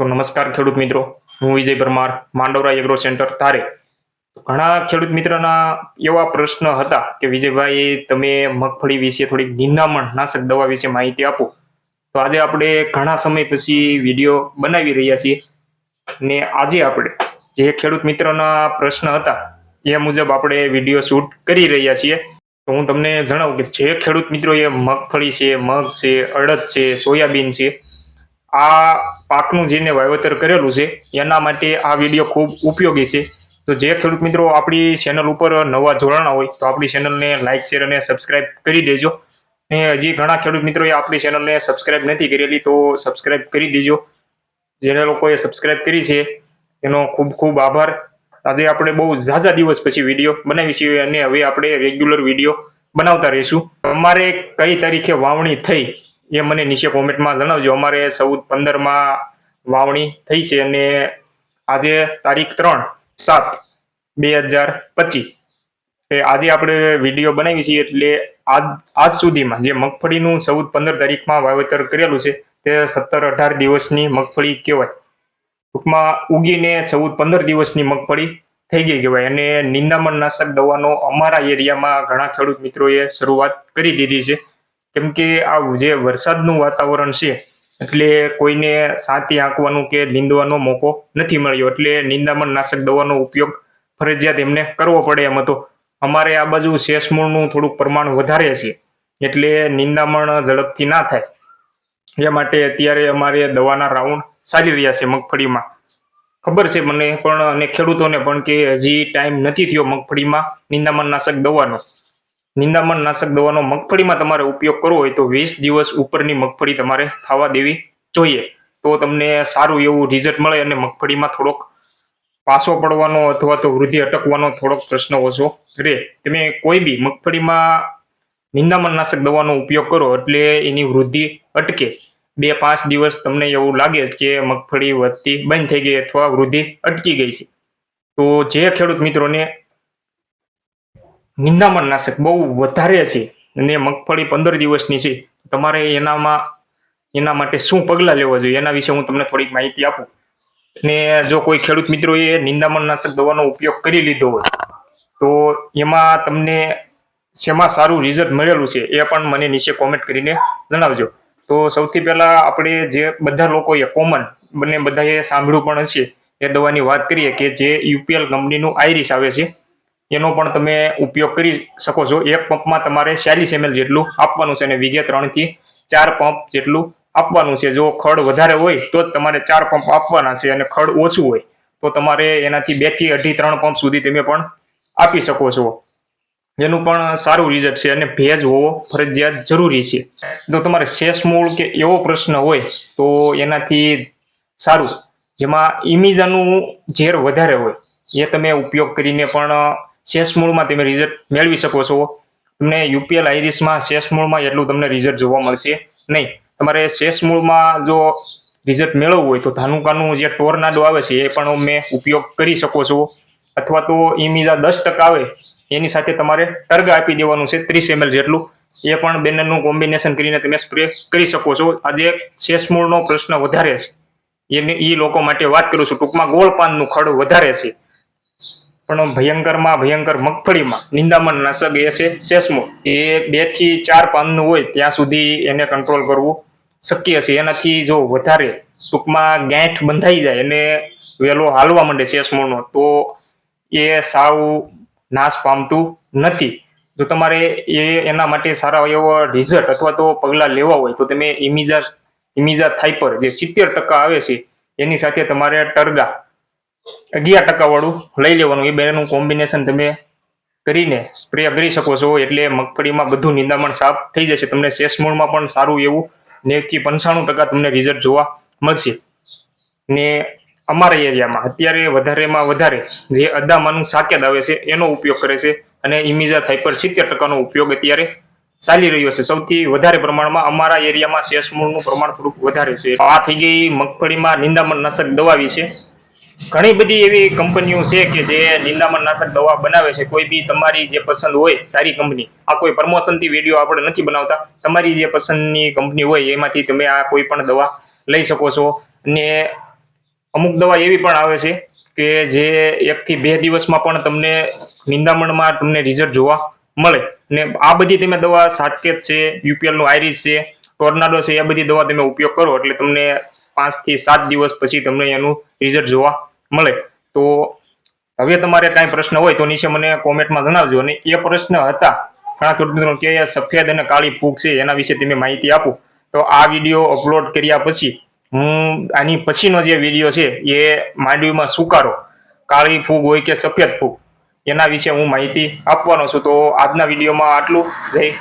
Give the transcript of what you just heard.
તો નમસ્કાર ખેડૂત મિત્રો. હું વિજય પરમાર, માંડવરા એગ્રો સેન્ટર તારે. ઘણા ખેડૂત મિત્રના એવા પ્રશ્ન હતા કે, વિજયભાઈ, તમે મગફળી વિશે થોડીક નિંદામણ, નાશક દવા વિશે માહિતી આપો. તો આજે આપણે ઘણા સમય પછી વીડિયો બનાવી રહ્યા છીએ. ને આજે આપણે જે ખેડૂત મિત્રના પ્રશ્ન હતા, એ મુજબ આપણે વીડિયો શૂટ કરી રહ્યા છીએ. તો હું તમને જણાવું કે, જે ખેડૂત મિત્રો એ મગફળી છે, મગ છે, અડદ છે, સોયાબીન છે આ પાકનું જેને વાવેતર કરેલું છે, એના માટે આ વીડિયો ખૂબ ઉપયોગી છે. તો જે ખેડૂત મિત્રો આપણી ચેનલ ઉપર નવા જોડાણા હોય, તો આપણી ચેનલને લાઇક શેર અને સબસ્ક્રાઇબ કરી દેજો. ને હજી ઘણા ખેડૂત મિત્રોએ આપણી ચેનલને સબસ્ક્રાઇબ નથી કરેલી, તો સબસ્ક્રાઇબ કરી દેજો. જેને લોકોએ સબસ્ક્રાઇબ કરી છે, એનો ખૂબ ખૂબ આભાર. આજે આપણે બહુ ઝાઝા દિવસ પછી વીડિયો બનાવી છીએ અને હવે આપણે રેગ્યુલર વીડિયો બનાવતા રહીશું. અમારે કઈ તારીખે વાવણી થઈ એ મને નીચે કોમેન્ટમાં જણાવજો. અમારે ચૌદ પંદરમાં વાવણી થઈ છે અને આજે તારીખ ત્રણ સાત બે હજાર પચીસ. આજે આપણે વીડિયો બનાવી છીએ એટલે આજ આજ સુધીમાં જે મગફળીનું ચૌદ પંદર તારીખમાં વાવેતર કરેલું છે તે સત્તર અઢાર દિવસની મગફળી કહેવાય. ટૂંકમાં ઉગીને ચૌદ પંદર દિવસની મગફળી થઈ ગઈ કહેવાય અને નિંદામણ નાશક દવાનો અમારા એરિયામાં ઘણા ખેડૂત મિત્રોએ શરૂઆત કરી દીધી છે. કેમ કે આ જે વરસાદનું વાતાવરણ છે, એટલે કોઈને સાતી આંકવાનું કે નીંદવાનો મોકો નથી મળ્યો. એટલે નિંદામણ નાશક દવાનો ઉપયોગ ફરજિયાત એમને કરવો પડે એમ હતો. અમારે આ બાજુ શેષમૂળનું થોડુંક પ્રમાણ વધારે છે, એટલે નિંદામણ ઝડપથી ના થાય. એ માટે અત્યારે અમારે દવાના રાઉન્ડ ચાલી રહ્યા છે મગફળીમાં. ખબર છે મને પણ અને ખેડૂતોને પણ કે હજી ટાઈમ નથી થયો મગફળીમાં નિંદામણ નાશક દવાનો. નિંદામણ નાશક દવાનો મગફળીમાં તમારે ઉપયોગ કરવો હોય તો વીસ દિવસ ઉપરની મગફળી તમારે થવા દેવી જોઈએ. તો તમને સારું એવું રિઝલ્ટ મળે અને મગફળીમાં થોડોક પાસો પડવાનો અથવા તો વૃદ્ધિ અટકવાનો થોડોક પ્રશ્ન ઓછો રહે. તમે કોઈ બી મગફળીમાં નિંદામણ નાશક દવાનો ઉપયોગ કરો એટલે એની વૃદ્ધિ અટકે. બે પાંચ દિવસ તમને એવું લાગે કે મગફળી વધતી બંધ થઈ ગઈ અથવા વૃદ્ધિ અટકી ગઈ છે. તો જે ખેડૂત મિત્રોને નિંદામણ નાશક બહુ વધારે છે. અને મગફળી પંદર દિવસની છે. તમારે એનામાં, એના માટે શું પગલાં લેવા જોઈએ? એના વિશે હું તમને થોડીક માહિતી આપું. અને જો કોઈ ખેડૂત મિત્રોએ નિંદામણ નાશક દવાનો ઉપયોગ કરી લીધો હોય, તો એમાં તમને શેમાં સારું રિઝલ્ટ મળેલું છે એ પણ મને નીચે કોમેન્ટ કરીને જણાવજો. તો સૌથી પહેલાં આપણે જે બધા લોકોએ કોમન બંને બધાએ સાંભળ્યું પણ હશે, એ દવાની વાત કરીએ કે જે યુપીએલ કંપનીનું આઈરિસ આવે છે એનો પણ તમે ઉપયોગ કરી શકો છો. એક પંપમાં તમારે ચાલીસ એમએલ જેટલું આપવાનું છે અને વીઘે ત્રણથી ચાર પંપ જેટલું આપવાનું છે. જો ખડ વધારે હોય તો જ તમારે ચાર પંપ આપવાના છે અને ખડ ઓછું હોય તો તમારે એનાથી બેથી અઢી ત્રણ પંપ સુધી તમે પણ આપી શકો છો. એનું પણ સારું રિઝલ્ટ છે અને ભેજ હોવો ફરજિયાત જરૂરી છે. જો તમારે શેષ મૂળ કે એવો પ્રશ્ન હોય તો એનાથી સારું. જેમાં ઇમિઝાનું ઝેર વધારે હોય એ તમે ઉપયોગ કરીને પણ શેષમૂળમાં તમે રિઝલ્ટ મેળવી શકો છો. તમને યુપીએલ આઈરિસમાં શેષમૂળમાં એટલું તમને રિઝલ્ટ જોવા મળશે નહીં. તમારે શેષમૂળમાં જો રિઝલ્ટ મેળવવું હોય તો ધાનુકાનું જે ટોર્નાડો આવે છે એ પણ મેં ઉપયોગ કરી શકો છો. અથવા તો ઇમિઝા દસ ટકા આવે, એની સાથે તમારે ટર્ગ આપી દેવાનું છે ત્રીસ એમએલ જેટલું. એ પણ બેનરનું કોમ્બિનેશન કરીને તમે સ્પ્રે કરી શકો છો. આજે શેષમૂળનો પ્રશ્ન વધારે છે. એને એ લોકો માટે વાત કરું છું. ટૂંકમાં ગોળ પાનનું ખડ વધારે છે. પણ ભયંકરમાં, ભયંકર મગફળીમાં નિંદામણ નાશક એ છે શેષમૂળ એ બેથી ચાર પાનનું હોય ત્યાં સુધી એને કંટ્રોલ કરવું શક્ય છે. એનાથી જો વધારે ટૂંકમાં ગાંઠ બંધાઈ જાય અને વેલો હાલવા માંડે શેષમૂળનો તો એ સાવ નાશ પામતું નથી. જો તમારે એ એના માટે સારા એવો રિઝલ્ટ અથવા તો પગલાં લેવા હોય, તો તમે ઇમિઝા ઇમિઝા થાઈપર જે સિત્તેર ટકા આવે છે, એની સાથે તમારે ટર્ગા અગિયાર ટકા વાળું લઈ લેવાનું. એ બેનું કોમ્બિનેશન તમે કરીને સ્પ્રે કરી શકો છો. એટલે મગફળીમાં બધું નિંદામણ સાફ થઈ જશે. તમને શેષ મૂળમાં પણ સારું એવું નેવથી પંચાણું ટકા તમને રિઝલ્ટ જોવા મળશે. ને અમારા એરિયામાં અત્યારે વધારેમાં વધારે જે અદામાનું સાકેત આવે છે, એનો ઉપયોગ કરે છે અને ઇમિઝા થાઈપર સિત્તેર ટકાનો ઉપયોગ અત્યારે ચાલી રહ્યો છે. સૌથી વધારે પ્રમાણમાં અમારા એરિયામાં શેષમૂળનું પ્રમાણ થોડુંક વધારે છે. આ થઈ ગઈ મગફળીમાં નિંદામણ નાશક દવા વિશે ઘણી બધી એવી કંપનીઓ છે કે જે નિંદામણ નાશક દવા બનાવે છે. કોઈ બી તમારી જે પસંદ હોય સારી કંપની, આ કોઈ પ્રમોશનથી વીડિયો આપણે નથી બનાવતા. તમારી જે પસંદની કંપની હોય એમાંથી તમે આ કોઈ પણ દવા લઈ શકો છો. અને અમુક દવા એવી પણ આવે છે કે જે એકથી બે દિવસમાં પણ તમને નિંદામણમાં તમને રિઝલ્ટ જોવા મળે. ને આ બધી તમે દવા સાતકેત છે, યુપીએલનું આઈરિસ છે, ટોર્નાડો છે એ બધી દવા તમે ઉપયોગ કરો એટલે તમને પાંચથી સાત દિવસ પછી તમને એનું રિઝલ્ટ જોવા મળે. તો હવે તમારે કાંઈ પ્રશ્ન હોય તો નીચે મને કોમેન્ટમાં જણાવજો. અને એ પ્રશ્ન હતા. ઘણા ખેડૂત કે સફેદ અને કાળી ફૂગ છે, એના વિશે તમે માહિતી આપો. તો આ વીડિયો અપલોડ કર્યા પછી હું આની પછીનો જે વીડિયો છે, એ માંડવીમાં સુકારો. કાળી ફૂગ હોય કે સફેદ ફૂગ, એના વિશે હું માહિતી આપવાનો છું. તો આજના વિડીયોમાં આટલું. જય